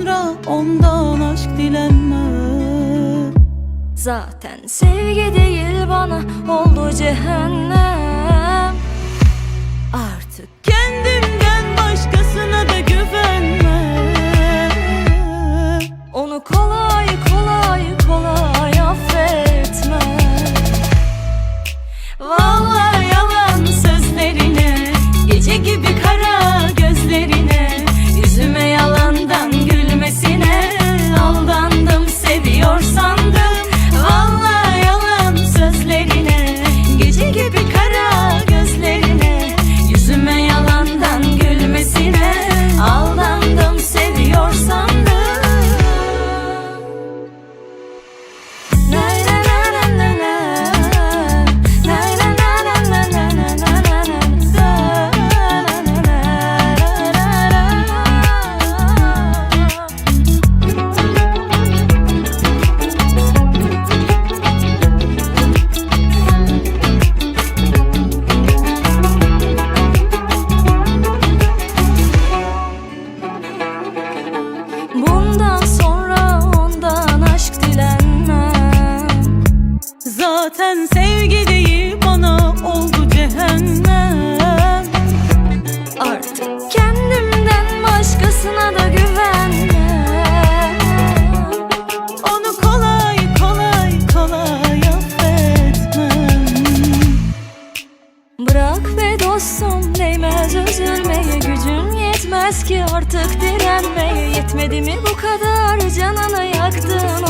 sonra ondan aşk dilenme Zaten sevgi değil bana oldu cehennem. Artık kendimden başkasına da güvenme Onu kolay kolay kolay affetme Vallahi yalan sözlerine Gece gibi Zaten sevgi değil bana oldu cehennem. Artık kendimden başkasına da güvenmem. Onu kolay kolay kolay affetmem. Bırak be dostum değmez üzülmeye Gücün yetmez ki artık direnmeye. Yetmedi mi bu kadar canını yaktın